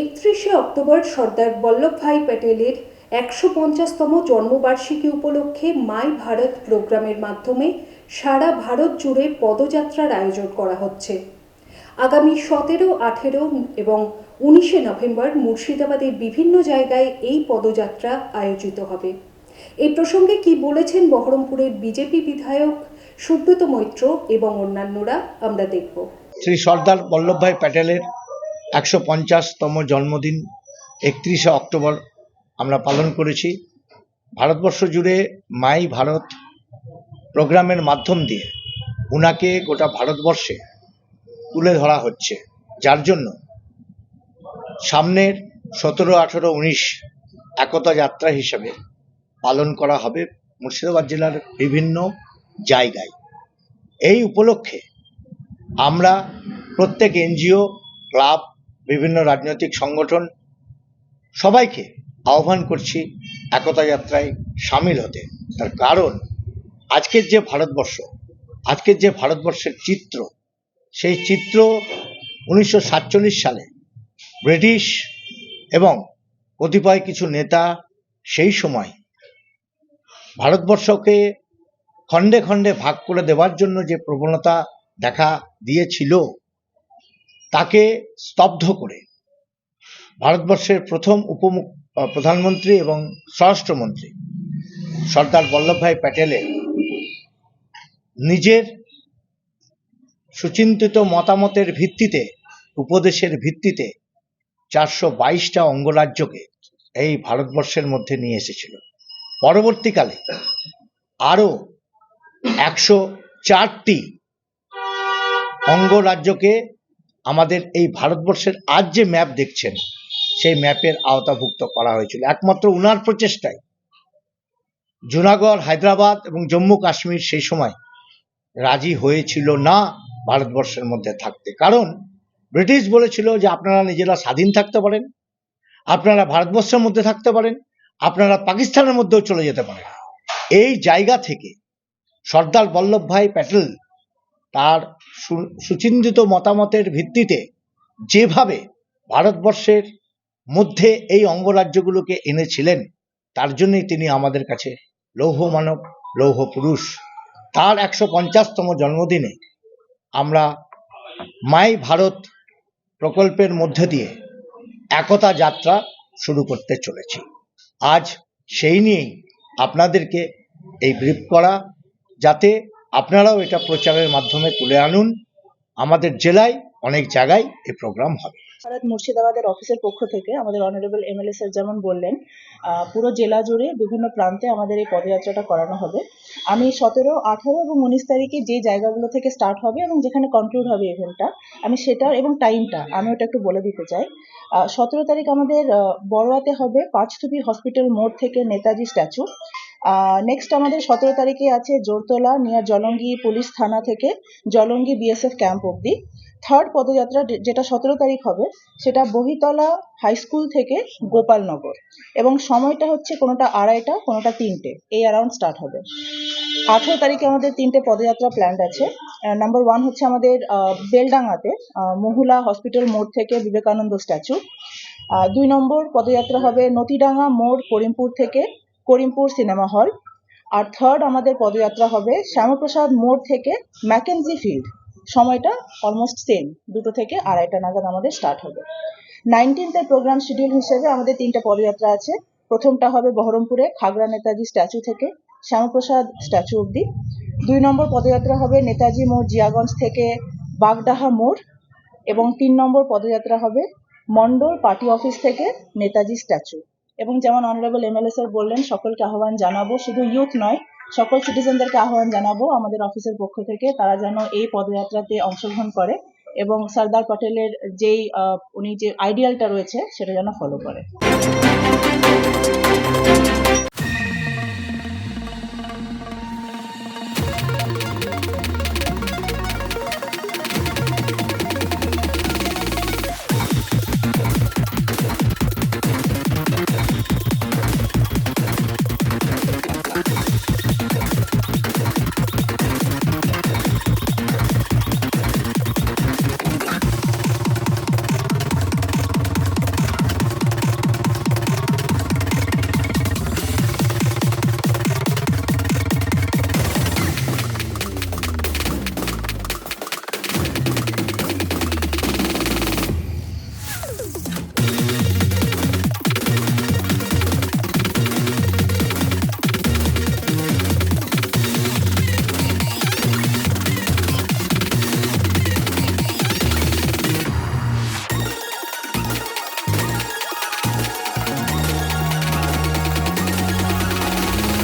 একত্রিশে অক্টোবর সর্দার বল্লভভাই প্যাটেলের একশো পঞ্চাশতম জন্মবার্ষিকী উপলক্ষে মাই ভারত প্রোগ্রামের মাধ্যমে সারা ভারত জুড়ে পদযাত্রার আয়োজন করা হচ্ছে। আগামী সতেরো, আঠেরো এবং উনিশে নভেম্বর মুর্শিদাবাদের বিভিন্ন জায়গায় এই পদযাত্রা আয়োজিত হবে। এই প্রসঙ্গে কি বলেছেন বহরমপুরের বিজেপি বিধায়ক সুব্রত মৈত্র এবং অন্যান্যরা, আমরা দেখব। শ্রী সর্দার বল্লভভাই প্যাটেলের একশো পঞ্চাশতম জন্মদিন, একত্রিশে অক্টোবর আমরা পালন করেছি। ভারতবর্ষ জুড়ে মাই ভারত প্রোগ্রামের মাধ্যম দিয়ে উনাকে গোটা ভারতবর্ষে তুলে ধরা হচ্ছে। যার জন্য সামনের সতেরো, আঠেরো, উনিশ একতা যাত্রা হিসেবে পালন করা হবে মুর্শিদাবাদ জেলার বিভিন্ন জায়গায়। এই উপলক্ষে আমরা প্রত্যেক এনজিও, ক্লাব বিভিন্ন রাজনৈতিক সংগঠন, সবাইকে আহ্বান করছি একতা যাত্রায় সামিল হতে। তার কারণ, আজকের যে ভারতবর্ষ, আজকের যে ভারতবর্ষের চিত্র, সেই চিত্র উনিশশো সাতচল্লিশ সালে ব্রিটিশ এবং কতিপয় কিছু নেতা সেই সময় ভারতবর্ষকে খণ্ডে খণ্ডে ভাগ করে দেওয়ার জন্য যে প্রবণতা দেখা দিয়েছিল তাকে স্তব্ধ করে। ভারতবর্ষের প্রথম আহ, প্রধানমন্ত্রী এবং স্বরাষ্ট্রমন্ত্রী সর্দার বল্লভভাই প্যাটেলের নিজের সুচিন্তিত মতামতের ভিত্তিতে উপদেশের ভিত্তিতে চারশো বাইশটা অঙ্গরাজ্যকে এই ভারতবর্ষের মধ্যে নিয়ে এসেছিল। পরবর্তীকালে আরও একশো চারটি অঙ্গরাজ্যকে আমাদের এই ভারতবর্ষের আজ যে ম্যাপ দেখছেন, সেই ম্যাপের আওতাভুক্ত করা হয়েছিল। একমাত্র উনার প্রচেষ্টায় জুনাগড়, হায়দ্রাবাদ এবং জম্মু কাশ্মীর সেই সময় রাজি হয়েছিল না ভারতবর্ষের মধ্যে থাকতে। কারণ ব্রিটিশ বলেছিল যে আপনারা নিজেরা স্বাধীন থাকতে পারেন, আপনারা ভারতবর্ষের মধ্যে থাকতে পারেন, আপনারা পাকিস্তানের মধ্যেও চলে যেতে পারেন। এই জায়গা থেকে সর্দার বল্লভভাই প্যাটেল তার সুচিন্তিত মতামতের ভিত্তিতে যেভাবে ভারতবর্ষের মধ্যে এই অঙ্গরাজ্যগুলোকে এনেছিলেন, তার জন্যই তিনি আমাদের কাছে লৌহ মানব, লৌহ পুরুষ। তার একশো পঞ্চাশতম জন্মদিনে আমরা মাই ভারত প্রকল্পের মধ্যে দিয়ে একতা যাত্রা শুরু করতে চলেছি। আজ সেই নিয়েই আপনাদেরকে এই ব্রিফ করা, যাতে আপনারাও এটা প্রচারের মাধ্যমে তুলে আনুন। আমাদের জেলায় অনেক জায়গায় এই প্রোগ্রাম হবে। ভারত মুর্শিদাবাদের অফিসের পক্ষ থেকে আমাদের অনারেবল এমএলএ স্যার যেমন বললেন পুরো জেলা জুড়ে বিভিন্ন প্রান্তে আমাদের এই পদযাত্রাটা করানো হবে। আমি সতেরো, আঠারো এবং উনিশ তারিখে যে জায়গাগুলো থেকে স্টার্ট হবে এবং যেখানে কনক্লুড হবে ইভেন্টটা আমি সেটা এবং টাইমটা আমি ওটা একটু বলে দিতে চাই। সতেরো তারিখ আমাদের বড়োয়াতে হবে পাঁচথুপি হসপিটাল মোড় থেকে নেতাজি স্ট্যাচু নেক্সট আমাদের সতেরো তারিখে আছে জোরতলা নিয়ার জলঙ্গি পুলিশ থানা থেকে জলঙ্গি বিএসএফ ক্যাম্প অবধি। থার্ড পদযাত্রা যেটা সতেরো তারিখ হবে সেটা বহিতলা হাই স্কুল থেকে গোপালনগর। এবং সময়টা হচ্ছে কোনোটা আড়াইটা কোনোটা তিনটে এই অ্যারাউন্ড স্টার্ট হবে। আঠেরো তারিখে আমাদের তিনটে পদযাত্রা প্ল্যান্ড আছে। নাম্বার ওয়ান হচ্ছে আমাদের আহ, বেলডাঙ্গাতে মহুলা হসপিটাল মোড় থেকে বিবেকানন্দ স্ট্যাচু দুই নম্বর পদযাত্রা হবে নতিডাঙ্গা মোড় করিমপুর থেকে করিমপুর সিনেমা হল। আর থার্ড আমাদের পদযাত্রা হবে শ্যামাপ্রসাদ মোড় থেকে ম্যাকেনজি ফিল্ড সময়টা অলমোস্ট সেম দুটো থেকে আড়াইটা নাগাদ আমাদের স্টার্ট হবে। নাইনটিনথের প্রোগ্রাম শিডিউল হিসেবে আমাদের তিনটা পদযাত্রা আছে। প্রথমটা হবে বহরমপুরে খাগড়া নেতাজি স্ট্যাচু থেকে, শ্যামাপ্রসাদ স্ট্যাচু অবধি। দুই নম্বর পদযাত্রা হবে নেতাজি মোড় জিয়াগঞ্জ থেকে বাগডাহা মোড়। এবং তিন নম্বর পদযাত্রা হবে মন্ডল পার্টি অফিস থেকে নেতাজি স্ট্যাচু এবং যেমন অনারেবল এম এল স্যার বললেন, সকলকে আহ্বান জানাব। শুধু ইউথ নয়, সকল সিটিজেনদেরকে আহ্বান জানাব আমাদের অফিসের পক্ষ থেকে, তারা যেন এই পদযাত্রাতে অংশগ্রহণ করে এবং সর্দার পটেলের যেই উনি যে আইডিয়ালটা রয়েছে, সেটা যেন ফলো করে।